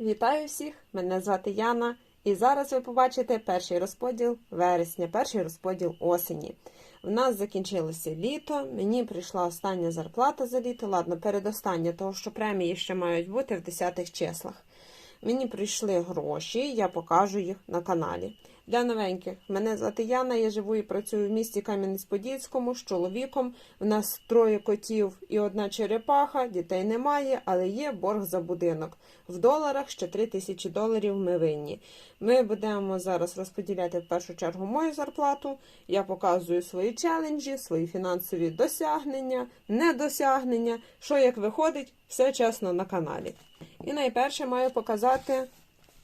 Вітаю всіх! Мене звати Яна. І зараз ви побачите перший розподіл вересня, перший розподіл осені. У нас закінчилося літо. Мені прийшла остання зарплата за літо. Ладно, передостання, того що премії ще мають бути в 10 числах. Мені прийшли гроші, я покажу їх на каналі. Для новеньких мене звати Яна, я живу і працюю в місті Кам'янець-Подільському з чоловіком. У нас троє котів і одна черепаха, дітей немає, але є борг за будинок. В доларах ще 3 тисячі доларів ми винні. Ми будемо зараз розподіляти в першу чергу мою зарплату. Я показую свої челенджі, свої фінансові досягнення, недосягнення, що як виходить, все чесно на каналі. І найперше маю показати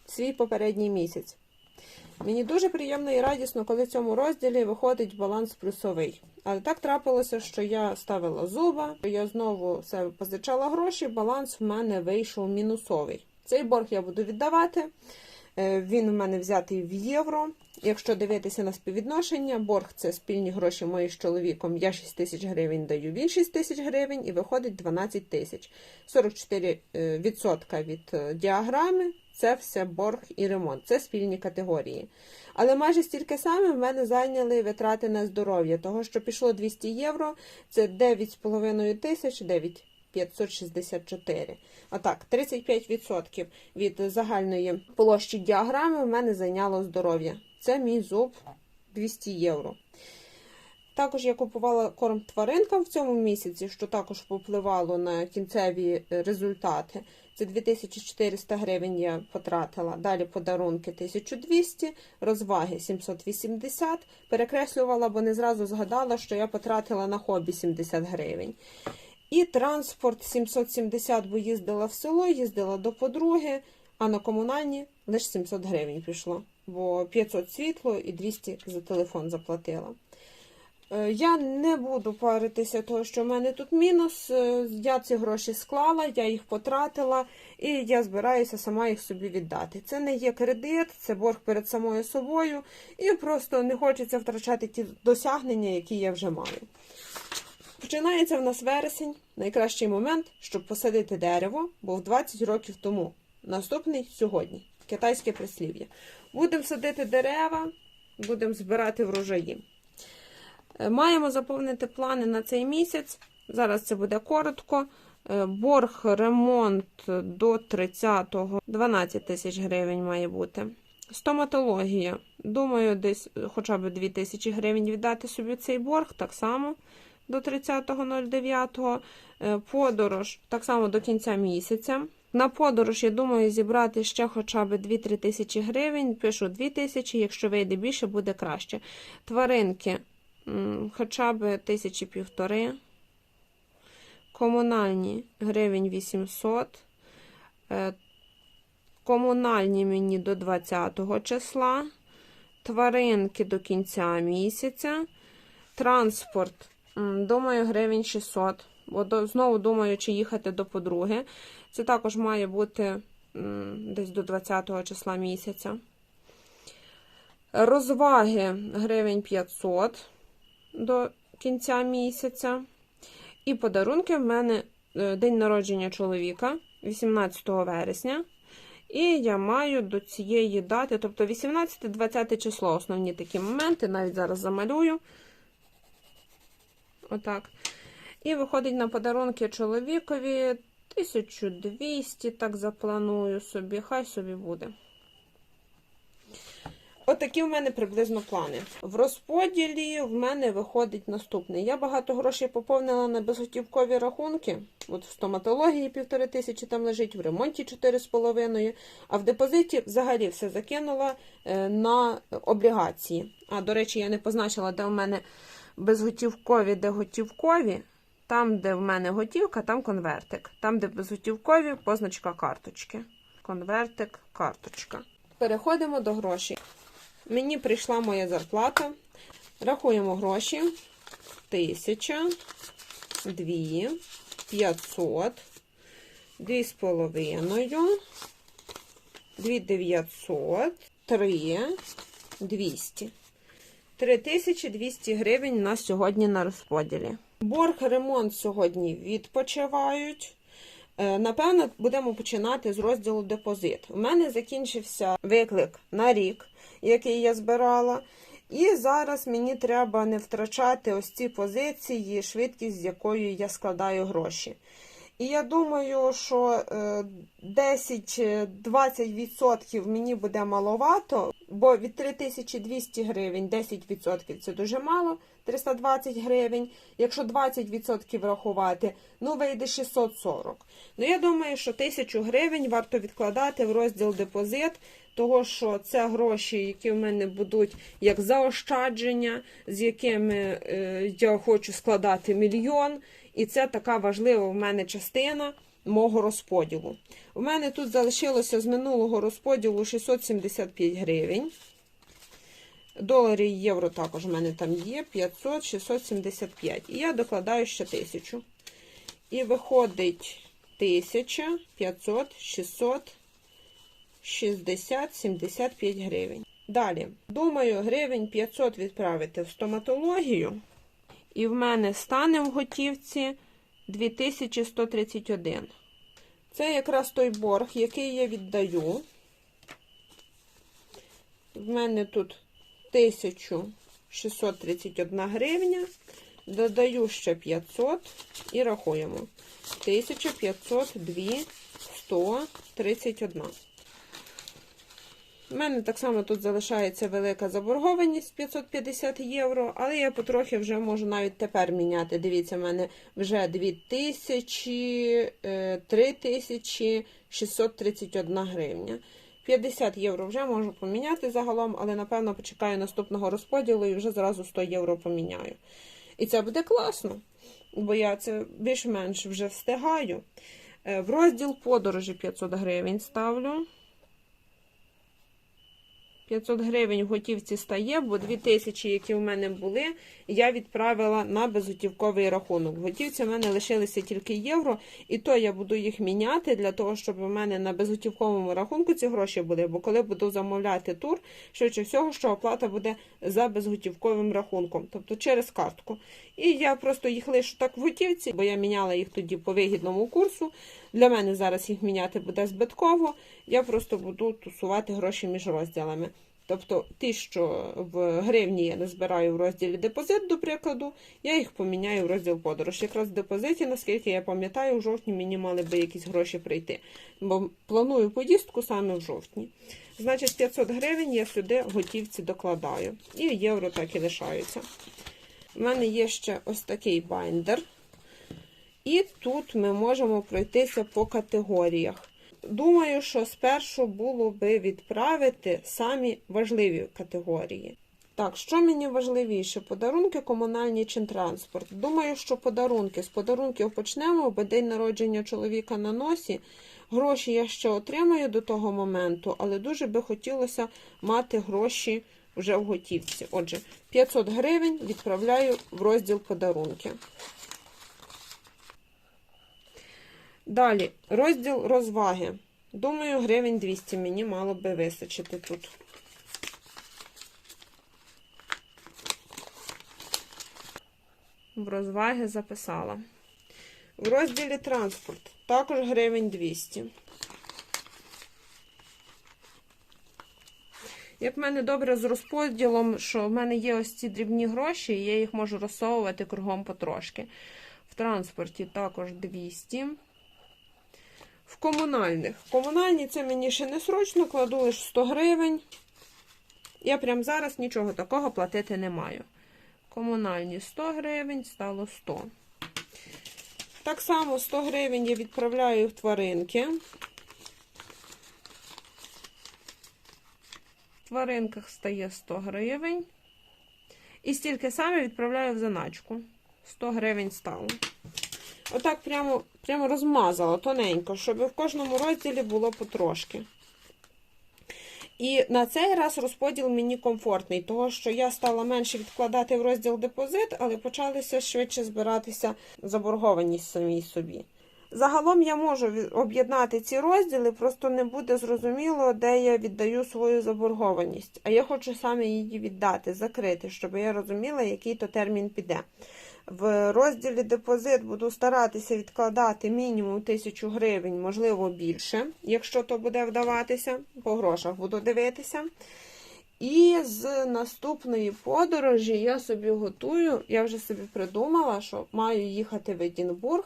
свій попередній місяць. Мені дуже приємно і радісно, коли в цьому розділі виходить баланс плюсовий. Але так трапилося, що я ставила зуба, я знову себе позичала гроші, баланс в мене вийшов мінусовий. Цей борг я буду віддавати. Е, Він в мене взятий в євро. Якщо дивитися на співвідношення, борг це спільні гроші мої з чоловіком. Я 6 тисяч гривень даю, він 6 тисяч гривень і виходить 12 тисяч. 44% е, від е, діаграми це все борг і ремонт. Це спільні категорії. Але майже стільки саме в мене зайняли витрати на здоров'я, того що пішло 200 євро, це 9,5 тисяч, 9 564. Отак, 35% від загальної площі діаграми в мене зайняло здоров'я. Це мій зуб 200 євро. Також я купувала корм тваринкам в цьому місяці, що також попливало на кінцеві е, результати. Це 2400 гривень я потратила. Далі подарунки 1200, розваги 780. Перекреслювала, бо не зразу згадала, що я потратила на хобі 70 гривень. І транспорт 770, бо їздила в село, їздила до подруги, а на комунальні лише 700 гривень пішло, бо 500 світло і 200 за телефон заплатила. Е, Я не буду паритися, того, що в мене тут мінус. Е, Я ці гроші склала, я їх потратила, і я збираюся сама їх собі віддати. Це не є кредит, це борг перед самою собою, і просто не хочеться втрачати ті досягнення, які я вже маю. Починається в нас вересень, найкращий момент, щоб посадити дерево, був 20 років тому. Наступний сьогодні. Китайське прислів'я. Будемо садити дерева, будемо збирати врожаї. Е, Маємо заповнити плани на цей місяць. Зараз це буде коротко. Е, Борг, ремонт до 30-го 12 тисяч гривень має бути. Стоматологія. Думаю, десь хоча б 2 тисячі гривень віддати собі цей борг, так само до 30.09. Е, Подорож так само до кінця місяця. На подорож, я думаю, зібрати ще хоча б 2-3 тисячі гривень. Пишу 2 тисячі, якщо вийде більше, буде краще. Тваринки хоча б тисячі півтори. Комунальні гривень 800. Е, Комунальні мені до 20 числа. Тваринки до кінця місяця. Транспорт, думаю, гривень 600. Бо знову думаю, чи їхати до подруги. Це також має бути десь до 20 числа місяця. Розваги гривень 500 до кінця місяця. І подарунки в мене е, день народження чоловіка 18 вересня. І я маю до цієї дати, тобто 18-20 число, основні такі моменти, навіть зараз замалюю. Отак. І виходить на подарунки чоловікові 1200, так запланую собі, хай собі буде. Отакі в мене приблизно плани. В розподілі в мене виходить наступне. Я багато грошей поповнила на безготівкові рахунки. От в стоматології півтори тисячі там лежить, в ремонті 4,5, а в депозиті взагалі все закинула е, на облігації. А, до речі, я не позначила, де в мене безготівкові, де готівкові. Там, де в мене готівка, там конвертик. Там, де безготівкові, позначка карточки. Конвертик, карточка. Переходимо до грошей. Мені прийшла моя зарплата. Рахуємо гроші. Тисяча, дві, п'ятсот, дві з половиною, дві дев'ятсот, три, двісті. 3200 гривень на сьогодні на розподілі. Борг ремонт сьогодні відпочивають. Е, Напевно, будемо починати з розділу депозит. У мене закінчився виклик на рік, який я збирала. І зараз мені треба не втрачати ось ці позиції, швидкість, з якою я складаю гроші. І я думаю, що е, 10-20% мені буде маловато, бо від 3200 гривень 10% це дуже мало, 320 гривень. Якщо 20% рахувати, ну вийде 640. Ну я думаю, що 1000 гривень варто відкладати в розділ депозит, того що це гроші, які в мене будуть як заощадження, з якими е, я хочу складати мільйон. І це така важлива в мене частина мого розподілу. У мене тут залишилося з минулого розподілу 675 гривень. Долари і євро також у мене там є 500, 675. І я докладаю ще 1000. І виходить 1000, 500, 600, 60, 75 гривень. Далі, думаю, гривень 500 відправити в стоматологію. І в мене стане в готівці 2131. Це якраз той борг, який я віддаю. В мене тут 1631 гривня. Додаю ще 500 і рахуємо. 1502 131. У мене так само тут залишається велика заборгованість 550 євро, але я потрохи вже можу навіть тепер міняти. Дивіться, в мене вже 2000, 3631 гривня. 50 євро вже можу поміняти загалом, але напевно почекаю наступного розподілу і вже зразу 100 євро поміняю. І це буде класно, бо я це більш-менш вже встигаю. Е, В розділ подорожі 500 гривень ставлю. 500 гривень в готівці стає, бо 2000, які в мене були, я відправила на безготівковий рахунок. В готівці в мене лишилися тільки євро, і то я буду їх міняти для того, щоб у мене на безготівковому рахунку ці гроші були. Бо коли буду замовляти тур, швидше всього, що оплата буде за безготівковим рахунком, тобто через картку. І я просто їх лишу так в готівці, бо я міняла їх тоді по вигідному курсу. Для мене зараз їх міняти буде збитково. Я просто буду тусувати гроші між розділами. Тобто, ті, що в гривні я не збираю в розділі депозит, до прикладу, я їх поміняю в розділ подорож. Якраз в депозиті, наскільки я пам'ятаю, в жовтні мені мали би якісь гроші прийти. Бо планую поїздку саме в жовтні. Значить, 500 гривень я сюди готівці докладаю. І євро так і лишаються. У мене є ще ось такий байндер. І тут ми можемо пройтися по категоріях. Думаю, що спершу було би відправити самі важливі категорії. Так, що мені важливіше? Подарунки комунальні чи транспорт? Думаю, що подарунки. З подарунків почнемо, бо день народження чоловіка на носі. Гроші я ще отримаю до того моменту, але дуже би хотілося мати гроші вже в готівці. Отже, 500 гривень відправляю в розділ подарунки. Далі, розділ розваги. Думаю, гривень 200 мені мало би вистачити тут. В розваги записала. В розділі транспорт також гривень 200. Як в мене добре з розподілом, що в мене є ось ці дрібні гроші, і я їх можу розсовувати кругом потрошки. В транспорті також 200. В комунальних. Комунальні це мені ще не срочно, кладу лише 100 гривень. Я прямо зараз нічого такого платити не маю. Комунальні 100 гривень, стало 100. Так само 100 гривень я відправляю в тваринки. В тваринках стає 100 гривень. І стільки саме відправляю в заначку. 100 гривень стало. Отак прямо, прямо розмазала тоненько, щоб в кожному розділі було потрошки. І на цей раз розподіл мені комфортний, того що я стала менше відкладати в розділ депозит, але почалися швидше збиратися заборгованість самій собі. Загалом я можу об'єднати ці розділи, просто не буде зрозуміло, де я віддаю свою заборгованість. А я хочу саме її віддати, закрити, щоб я розуміла, який то термін піде. В розділі депозит буду старатися відкладати мінімум тисячу гривень, можливо, більше, якщо то буде вдаватися. По грошах буду дивитися. І з наступної подорожі я собі готую, я вже собі придумала, що маю їхати в Едінбург.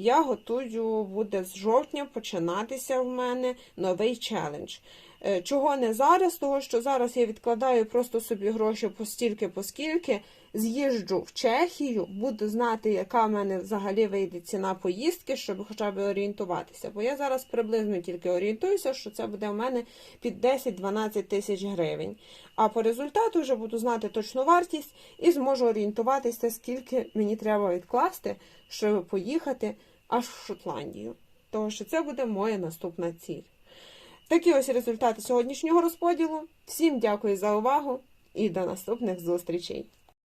Я готую, буде з жовтня починатися в мене новий челендж. Е, Чого не зараз? Того, що зараз я відкладаю просто собі гроші постільки, поскільки з'їжджу в Чехію, буду знати, яка в мене взагалі вийде ціна поїздки, щоб хоча б орієнтуватися. Бо я зараз приблизно тільки орієнтуюся, що це буде в мене під 10-12 тисяч гривень. А по результату вже буду знати точну вартість і зможу орієнтуватися, скільки мені треба відкласти, щоб поїхати аж в Шотландію. Тому що це буде моя наступна ціль. Такі ось результати сьогоднішнього розподілу. Всім дякую за увагу і до наступних зустрічей!